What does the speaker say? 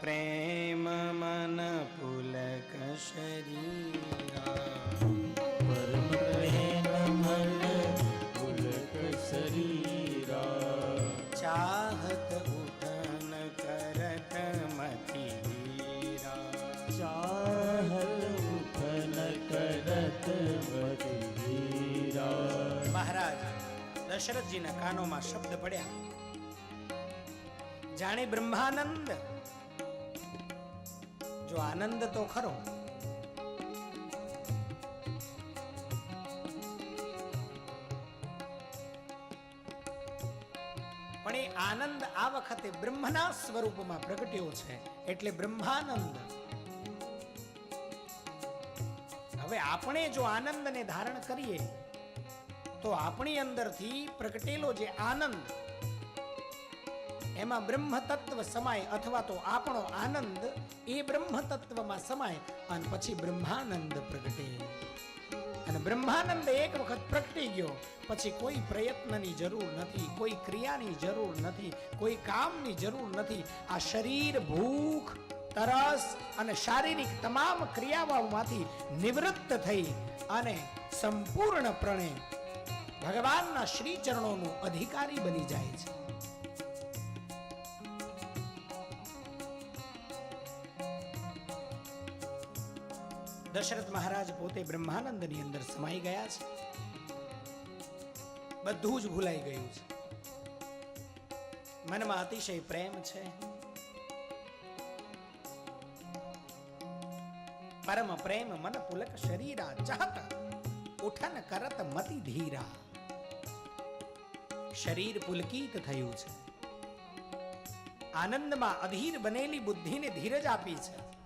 પ્રેમ મન પુલક શરીરા પરમ પ્રેમ મન પુલક શરીરા ચાહત ઉઠન કરત મતિ વીરા ચાહત ઉઠન કરત મધીરા મહારાજ દશરથજીના કાનોમાં શબ્દ પડ્યા જાણે બ્રહ્માનંદ. જો આનંદ તો ખરો. પણ એ આનંદ આ વખતે બ્રહ્મના સ્વરૂપમાં પ્રગટ્યો છે, એટલે બ્રહ્માનંદ. હવે આપણે જો આનંદને ધારણ કરીએ, તો આપણી અંદરથી પ્રગટેલો જે આનંદ એમાં બ્રહ્મ તત્વ સમાય અથવા તો આપણો આનંદ, એ બ્રહ્મ તત્વમાં સમાય અને પછી બ્રહ્માનંદ પ્રગટે. અને બ્રહ્માનંદ એક વખત પ્રગટી ગયો, પછી કોઈ પ્રયત્નની જરૂર નથી, કોઈ ક્રિયાની જરૂર નથી, કોઈ કામની જરૂર નથી. આ શરીર ભૂખ, તરસ અને શારીરિક તમામ ક્રિયાઓમાંથી નિવૃત્ત થઈ અને સંપૂર્ણપણે ભગવાનના શ્રી ચરણોનું અધિકારી બની જાય છે. દશરથ મહારાજ પોતે બ્રહ્માનંદની અંદર સમાઈ ગયા છે. બધું જ ભૂલાઈ ગયું છે. મનમાં અતિશય પ્રેમ છે. પરમ પ્રેમ મન પુલક શરીરા ચાહત, ઉઠન કરત મતિ ધીરા. શરીર પુલકિત થયું છે. આનંદમાં અધીર બનેલી બુદ્ધિને ધીરજ આપી છે.